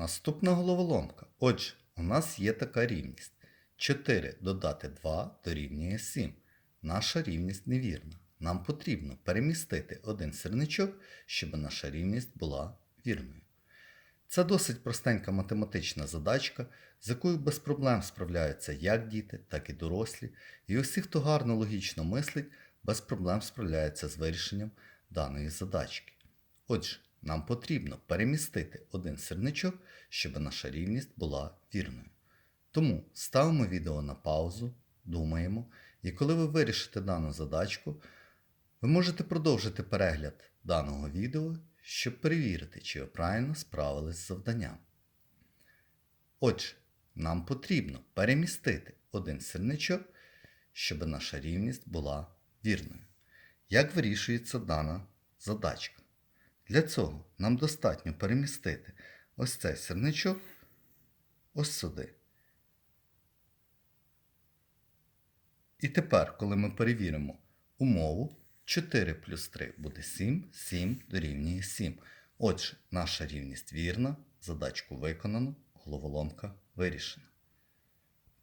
наступна головоломка. Отже, у нас є така рівність. 4 додати 2 дорівнює 7. Наша рівність невірна. Нам потрібно перемістити один сірничок, щоб наша рівність була вірною. Це досить простенька математична задачка, з якою без проблем справляються як діти, так і дорослі, і усі, хто гарно логічно мислить, без проблем справляються з вирішенням даної задачки. Отже, нам потрібно перемістити один сірничок, щоб наша рівність була вірною. Тому ставимо відео на паузу, думаємо, і коли ви вирішите дану задачку, ви можете продовжити перегляд даного відео, щоб перевірити, чи ви правильно справились з завданням. Отже, нам потрібно перемістити один сірничок, щоб наша рівність була вірною. Як вирішується дана задачка? Для цього нам достатньо перемістити ось цей сірничок ось сюди. І тепер, коли ми перевіримо умову, 4 плюс 3 буде 7, 7 дорівнює 7. Отже, наша рівність вірна, задачку виконано, головоломка вирішена.